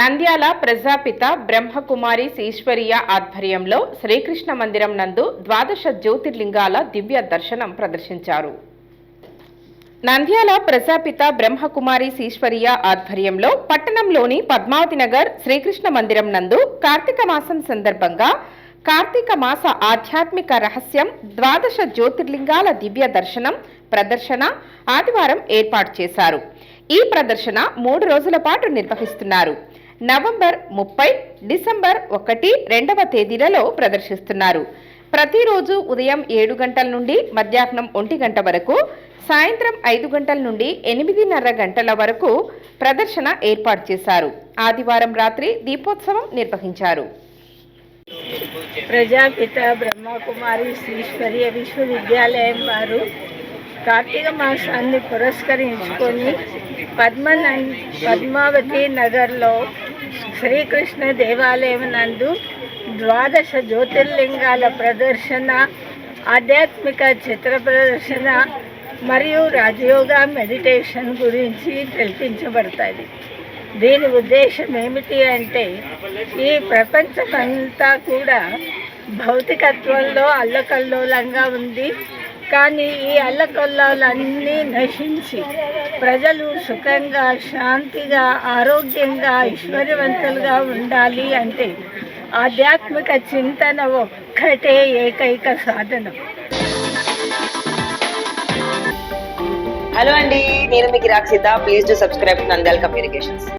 నంద్యాల ప్రజాపిత బ్రహ్మకుమారి ఈశ్వరీయ ఆధ్వర్యంలో శ్రీకృష్ణ మందిరం నందు ద్వాదశ జ్యోతిర్లింగాల దివ్య దర్శనం ప్రదర్శించారు. నంద్యాల ప్రజాపిత బ్రహ్మకుమారి ఈశ్వరీయ ఆధ్వర్యంలో పట్టణంలోని పద్మావతి నగర్ శ్రీకృష్ణ మందిరం నందు కార్తీక మాసం సందర్భంగా కార్తీక మాస ఆధ్యాత్మిక రహస్యం ద్వాదశ జ్యోతిర్లింగాల దివ్య దర్శనం ప్రదర్శన ఆదివారం ఏర్పాటు చేశారు. ఈ ప్రదర్శన మూడు రోజుల పాటు నిర్వహిస్తున్నారు. నవంబర్ ముప్పై డిసెంబర్ ఒకటి రెండవ తేదీలలో ప్రదర్శిస్తున్నారు. ప్రతిరోజు ఉదయం ఏడు గంటల నుండి మధ్యాహ్నం ఒంటి గంట వరకు సాయంత్రం ఐదు గంటల నుండి ఎనిమిదిన్నర గంటల వరకు ప్రదర్శన ఏర్పాటు చేశారు. ఆదివారం రాత్రి దీపోత్సవం నిర్వహించారు. ప్రజాపిత బ్రహ్మకుమారి శ్రీశ్వర్య విశ్వవిద్యాలయం వారు కార్తీక మాసాన్ని పురస్కరించుకొని పద్మ పద్మావతి నగర్లో శ్రీకృష్ణ దేవాలయం నందు ద్వాదశ జ్యోతిర్లింగాల ప్రదర్శన ఆధ్యాత్మిక చిత్ర ప్రదర్శన మరియు రాజయోగ మెడిటేషన్ గురించి తెలిపించబడతాయి. దీని ఉద్దేశం ఏమిటి అంటే ఈ ప్రపంచమంతా కూడా భౌతికత్వంలో అల్లకల్లోలంగా ఉంది. కానీ ఈ అల్లకొల్లాలన్నీ నశించి ప్రజలు సుఖంగా శాంతిగా ఆరోగ్యంగా ఐశ్వర్యవంతులుగా ఉండాలి అంటే ఆధ్యాత్మిక చింతన ఒక్కటే ఏకైక సాధనం. హలో అండి నేను మీకు Rakshita please to subscribe Nandal Communications